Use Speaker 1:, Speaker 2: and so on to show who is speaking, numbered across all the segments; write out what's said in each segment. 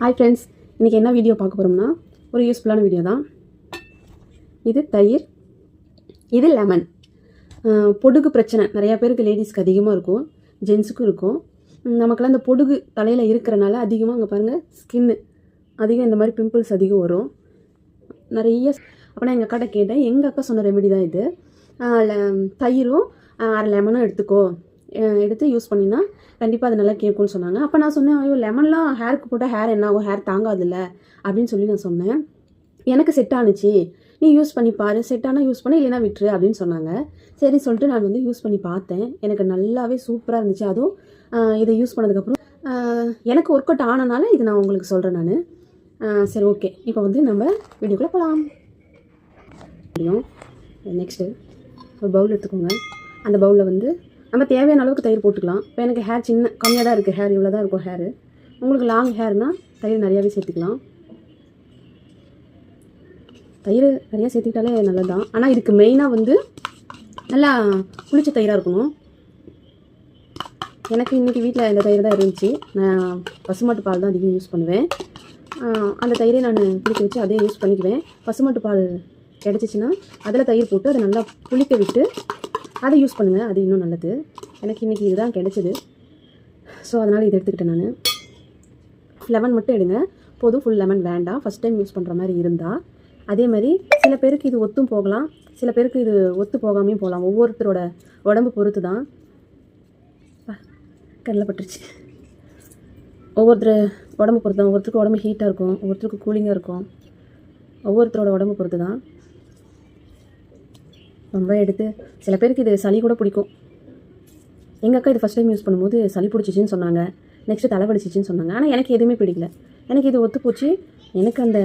Speaker 1: Hi friends இன்றைக்கி என்ன video பார்க்க போகிறோம்னா ஒரு யூஸ்ஃபுல்லான வீடியோ தான். இது தயிர் இது லெமன் பொடுகு பிரச்சனை. நிறையா பேருக்கு லேடிஸ்க்கு அதிகமாக இருக்கும் ஜென்ஸுக்கும் இருக்கும். நமக்கெல்லாம் இந்த பொடுகு தலையில் இருக்கிறனால அதிகமாக அங்கே பாருங்கள் ஸ்கின்னு அதிகம் இந்த மாதிரி பிம்பிள்ஸ் அதிகம் வரும். நிறைய அப்போ நான் எங்கள் அக்காட்ட கேட்டேன் எங்கள் அக்கா சொன்ன ரெமெடி தான் இது. தயிரும் அரை லெமனும் எடுத்துக்கோ. எடுத்து யூஸ் பண்ணினா கண்டிப்பாக அது நல்லா கேட்கும்னு சொன்னாங்க. அப்போ நான் சொன்னேன் ஐயோ லெமன்லாம் ஹேருக்கு போட்டால் ஹேர் என்ன ஆகும்? ஹேர் தாங்காதில்ல? அப்படின்னு சொல்லி நான் சொன்னேன். எனக்கு செட் ஆணுச்சு நீ யூஸ் பண்ணி பாரு. செட் ஆனால் யூஸ் பண்ண இல்லைன்னா விட்டுரு அப்படின்னு சொன்னாங்க. சரி சொல்லிட்டு நான் வந்து யூஸ் பண்ணி பார்த்தேன். எனக்கு நல்லாவே சூப்பராக இருந்துச்சு. அதுவும் இதை யூஸ் பண்ணதுக்கப்புறம் எனக்கு ஒர்க் அவுட் ஆனனால இது நான் உங்களுக்கு சொல்கிறேன் நான். சரி ஓகே இப்போ வந்து நம்ம வீடியோக்குள்ளே போகலாம் முடியும் நெக்ஸ்ட்டு ஒரு பவுல் எடுத்துக்கோங்க. அந்த பவுலில் வந்து நம்ம தேவையான அளவுக்கு தயிர் போட்டுக்கலாம். இப்போ எனக்கு ஹேர் சின்ன கம்மியாக தான் இருக்குது ஹேர் இவ்வளோ தான் இருக்கும் ஹேர் உங்களுக்கு லாங் ஹேர்னால் தயிர் நிறையாவே சேர்த்துக்கலாம். தயிர் நிறையா சேர்த்துக்கிட்டாலே நல்லது தான் ஆனால் இதுக்கு மெயினாக வந்து நல்லா புளிச்ச தயிராக இருக்கணும். எனக்கு இன்றைக்கி வீட்டில் இந்த தயிர் தான் இருந்துச்சு. நான் பசுமாட்டு பால் தான் அதிகம் யூஸ் பண்ணுவேன். அந்த தயிரை நான் புளிக்க வச்சு அதே யூஸ் பண்ணிக்குவேன். பசுமாட்டு பால் கிடச்சிச்சின்னா அதில் தயிர் போட்டு அதை நல்லா புளிக்க விட்டு அதை யூஸ் பண்ணுங்கள் அது இன்னும் நல்லது. எனக்கு இன்றைக்கி இதுதான் கிடச்சிது. ஸோ அதனால் இதை எடுத்துக்கிட்டேன் நான். லெமன் மட்டும் எடுங்க. போதும் ஃபுல் லெமன் வேண்டாம். ஃபஸ்ட் டைம் யூஸ் பண்ணுற மாதிரி இருந்தால் அதே மாதிரி சில பேருக்கு இது ஒத்தும் போகலாம். சில பேருக்கு இது ஒத்து போகாமையும் போகலாம். ஒவ்வொருத்தரோட உடம்பு பொறுத்து தான் கடலை பட்டுருச்சு. ஒவ்வொருத்தர் உடம்பு பொறுத்து தான் ஒவ்வொருத்தருக்கு உடம்பு ஹீட்டாக இருக்கும். ஒவ்வொருத்தருக்கு கூலிங்காக இருக்கும். ஒவ்வொருத்தரோட உடம்பு பொறுத்து தான் ரொம்ப எடுத்து சில பேருக்கு இது சளி கூட பிடிக்கும். எங்கள் அக்கா இது ஃபஸ்ட் டைம் யூஸ் பண்ணும்போது சளி பிடிச்சிச்சின்னு சொன்னாங்க. நெக்ஸ்ட்டு தலை வலிச்சிச்சின்னு சொன்னாங்க. ஆனால் எனக்கு எதுவுமே பிடிக்கல. எனக்கு இது ஒத்துப்போச்சு எனக்கு அந்த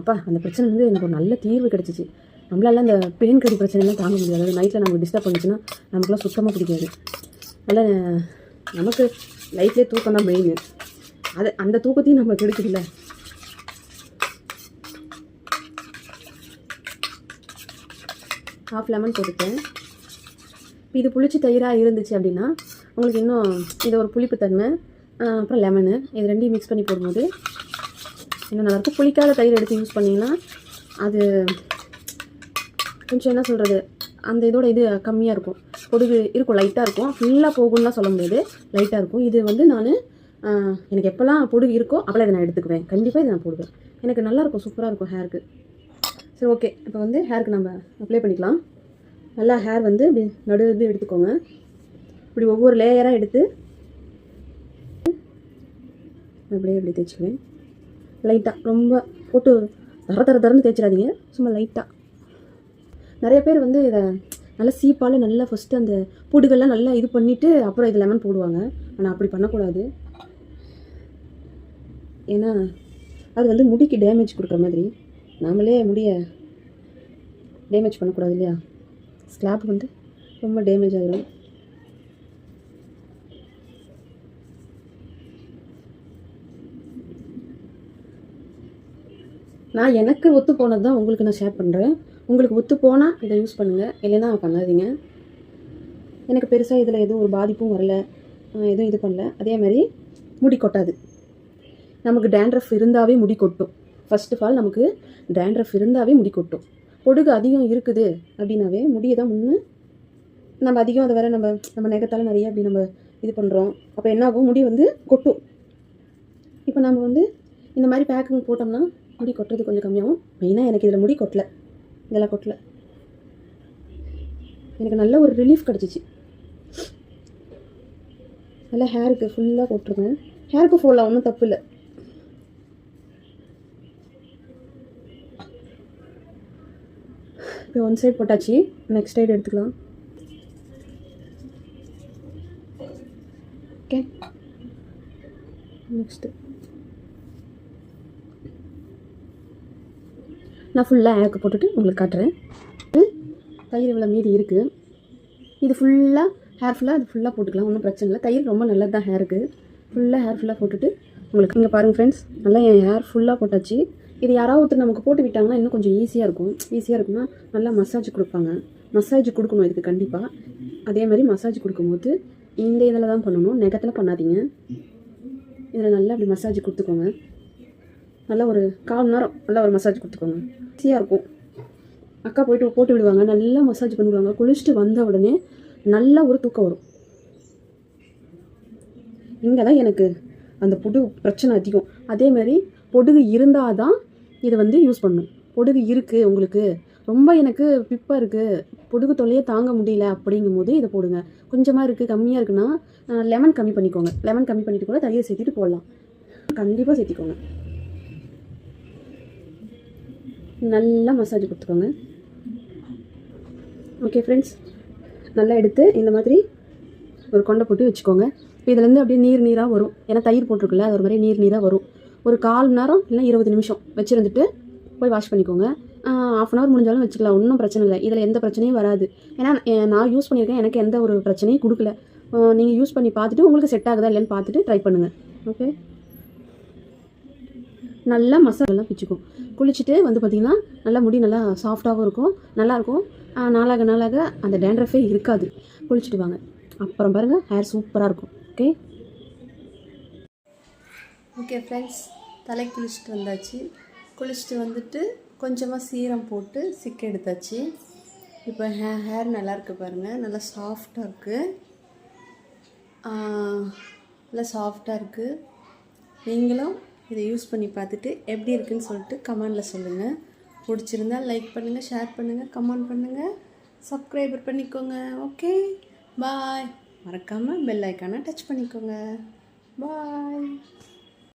Speaker 1: அப்பா அந்த பிரச்சனை வந்து எனக்கு ஒரு நல்ல தீர்வு கிடச்சிச்சு. நம்மளால அந்த பெயின் கடி பிரச்சனைலாம் தாங்க முடியாது. அதாவது நைட்டில் நமக்கு டிஸ்டர்ப் பண்ணிச்சுன்னா நமக்குலாம் சுத்தமாக பிடிக்காது. அதனால் நமக்கு லைஃப்லேயே தூக்கம் தான் மெயின் அது அந்த தூக்கத்தையும் நம்ம கெடுக்குதுல்ல ஹாஃப் லெமன் போட்டுட்டேன். இப்போ இது புளிச்சு தயிராக இருந்துச்சு அப்படின்னா உங்களுக்கு இன்னும் இது ஒரு புளிப்பு தன்மை அப்புறம் லெமனு இது ரெண்டையும் மிக்ஸ் பண்ணி போடும்போது இன்னும் நல்லாயிருக்கும். புளிக்காத தயிர் எடுத்து யூஸ் பண்ணிங்கன்னா அது கொஞ்சம் என்ன சொல்கிறது அந்த இதோட இது கம்மியாக இருக்கும். பொடுகு இருக்கும் லைட்டாக இருக்கும். ஃபுல்லாக போகும்லாம் சொல்ல முடியாது. லைட்டாக இருக்கும். இது வந்து நான் எனக்கு எப்போல்லாம் பொடுகு இருக்கோ அப்போல்லாம் இதை நான் எடுத்துக்குவேன். கண்டிப்பாக இதை நான் போடுவேன். எனக்கு நல்லாயிருக்கும் சூப்பராக இருக்கும் ஹேருக்கு சரி ஓகே இப்போ வந்து ஹேருக்கு நம்ம அப்ளை பண்ணிக்கலாம். நல்லா ஹேர் வந்து இப்படி நடு இது எடுத்துக்கோங்க. இப்படி ஒவ்வொரு லேயராக எடுத்து அப்படியே இப்படி தேய்ச்சிக்குவேன் லைட்டாக ரொம்ப போட்டு தர தர தரன்னு தேய்ச்சிடாதீங்க. சும்மா லைட்டாக நிறைய பேர் வந்து இதை நல்லா சீப்பால் நல்லா ஃபஸ்ட்டு அந்த பூடுகள்லாம் நல்லா இது பண்ணிவிட்டு அப்புறம் இது லெமன் போடுவாங்க. ஆனால் அப்படி பண்ணக்கூடாது. ஏன்னா அது வந்து முடிக்கு டேமேஜ் கொடுக்குற மாதிரி. நாமளே முடிய டேமேஜ் பண்ணக்கூடாது இல்லையா? ஸ்லாப் வந்து ரொம்ப டேமேஜ் ஆகிடும் நான் எனக்கு ஒத்து போனது தான் உங்களுக்கு நான் ஷேர் பண்ணுறேன் உங்களுக்கு ஒத்து போனால் இதை யூஸ் பண்ணுங்கள் இல்லைன்னா பண்ணாதீங்க. எனக்கு பெருசாக இதில் எதுவும் ஒரு பாதிப்பும் வரல. எதுவும் இது பண்ணல. அதே மாதிரி முடி கொட்டாது. நமக்கு டேண்ட்ரஃப் இருந்தாவே முடி கொட்டும். ஃபர்ஸ்ட் ஆஃப் ஆல் நமக்கு டேண்ட்ரஃப் இருந்தாவே முடி கொட்டும். பொடுகு அதிகம் இருக்குது அப்படின்னாவே முடியை தான் முன்னே. நம்ம அதிகம் அதை வேற நம்ம நம்ம நெகத்தால் நிறைய அப்படி நம்ம இது பண்ணுறோம் அப்போ என்ன ஆகும் முடி வந்து கொட்டும். இப்போ நம்ம வந்து இந்த மாதிரி பேக்கிங் போட்டோம்னா முடி கொட்டுறது கொஞ்சம் கம்மியாகும். மெயினாக எனக்கு இதில் முடி கொட்டல. இதெல்லாம் கொட்டல. எனக்கு நல்ல ஒரு ரிலீஃப் கிடச்சிச்சு. நல்லா ஹேருக்கு ஃபுல்லாக போட்டிருக்கேன் ஹேருக்கு ஃபுல்லாக ஒன்றும் தப்பு இல்லை. இப்போ ஒன் சைடு போட்டாச்சு. நெக்ஸ்ட் சைடு எடுத்துக்கலாம். ஓகே நெக்ஸ்ட்டு நான் ஃபுல்லாக ஹேருக்கு போட்டுட்டு உங்களுக்கு காட்டுறேன். தயிர் இவ்வளோ மீதி இருக்குது இது ஃபுல்லாக ஹேர் ஃபுல்லாக அது ஃபுல்லாக போட்டுக்கலாம். ஒன்றும் பிரச்சனை இல்லை. தயிர் ரொம்ப நல்லது தான் ஹேருக்கு ஃபுல்லாக ஹேர் ஃபுல்லாக போட்டுட்டு உங்களுக்கு இங்கே பாருங்கள் ஃப்ரெண்ட்ஸ் நல்லா என் ஹேர் ஃபுல்லாக போட்டாச்சு. இது யாராவது ஒருத்தர் நமக்கு போட்டு விட்டாங்கன்னா இன்னும் கொஞ்சம் ஈஸியாக இருக்கும். ஈஸியாக இருக்கும்னா நல்லா மசாஜ் கொடுப்பாங்க. மசாஜ் கொடுக்கணும் இதுக்கு கண்டிப்பாக அதே மாதிரி மசாஜ் கொடுக்கும்போது இந்த இதில் தான் பண்ணணும். நெகத்தில் பண்ணாதீங்க. இதில் நல்லா அப்படி மசாஜ் கொடுத்துக்கோங்க. நல்லா ஒரு கால் நேரம் நல்லா ஒரு மசாஜ் கொடுத்துக்கோங்க. ஈஸியாக இருக்கும். அக்கா போயிட்டு போட்டு விடுவாங்க. நல்லா மசாஜ் பண்ணிவிடுவாங்க குளிச்சுட்டு வந்த உடனே நல்லா ஒரு தூக்கம் வரும். இங்கே தான் எனக்கு அந்த புது பிரச்சனை அதிகம். அதே மாதிரி பொடுகு இருந்தால் தான் இதை வந்து யூஸ் பண்ணணும் பொடுகு இருக்குது உங்களுக்கு. ரொம்ப எனக்கு பிப்பாக இருக்குது பொடுகு தொல்லையே தாங்க முடியல அப்படிங்கும் போது இதை போடுங்க. கொஞ்சமாக இருக்குது கம்மியாக இருக்குன்னா லெமன் கம்மி பண்ணிக்கோங்க. லெமன் கம்மி பண்ணிட்டு கூட தயிர் சேர்த்திட்டு போடலாம். கண்டிப்பாக சேர்த்திக்கோங்க. நல்லா மசாஜ் கொடுத்துக்கோங்க. ஓகே ஃப்ரெண்ட்ஸ் நல்லா எடுத்து இந்த மாதிரி ஒரு கொண்டை போட்டு வச்சுக்கோங்க. இப்போ இதுலேருந்து அப்படியே நீர் நீராக வரும். ஏன்னா தயிர் போட்டிருக்குல்ல அது ஒரு மாதிரி நீர் நீராக வரும். ஒரு கால் மணி நேரம் இல்லை இருபது நிமிஷம் வச்சுருந்துட்டு போய் வாஷ் பண்ணிக்கோங்க. ஆஃப் அன் ஹவர் முடிஞ்சாலும் வச்சுக்கலாம். ஒன்றும் பிரச்சனை இல்லை. இதில் எந்த பிரச்சனையும் வராது. ஏன்னா நான் யூஸ் பண்ணியிருக்கேன். எனக்கு எந்த ஒரு பிரச்சனையும் கொடுக்கல. நீங்கள் யூஸ் பண்ணி பார்த்துட்டு உங்களுக்கு செட் ஆகுதா இல்லைன்னு பார்த்துட்டு ட்ரை பண்ணுங்கள் ஓகே நல்லா மசாலெல்லாம் பிச்சுக்கும். குளிச்சுட்டு வந்து பார்த்திங்கன்னா நல்லா முடி நல்லா சாஃப்டாகவும் இருக்கும். நல்லாயிருக்கும் நாளாக நாளாக அந்த டேண்ட்ரஃபே இருக்காது. குளிச்சுட்டு வாங்க. அப்புறம் பாருங்கள் ஹேர் சூப்பராக இருக்கும். ஓகே
Speaker 2: ஓகே ஃப்ரெண்ட்ஸ் தலை குளிச்சுட்டு வந்தாச்சு. குளிச்சுட்டு வந்துட்டு கொஞ்சமாக சீரம் போட்டு சிக்க எடுத்தாச்சு. இப்போ ஹே ஹேர் நல்லாயிருக்கு பாருங்கள் நல்லா சாஃப்டாக இருக்குது நல்லா சாஃப்டாக இருக்குது நீங்களும் இதை யூஸ் பண்ணி பார்த்துட்டு எப்படி இருக்குன்னு சொல்லிட்டு கமெண்டில் சொல்லுங்கள் பிடிச்சிருந்தா லைக் பண்ணுங்கள் ஷேர் பண்ணுங்கள் கமெண்ட் பண்ணுங்கள் சப்ஸ்கிரைபர் பண்ணிக்கோங்க. ஓகே பாய் மறக்காமல் பெல் ஐக்கானை டச் பண்ணிக்கோங்க. பாய்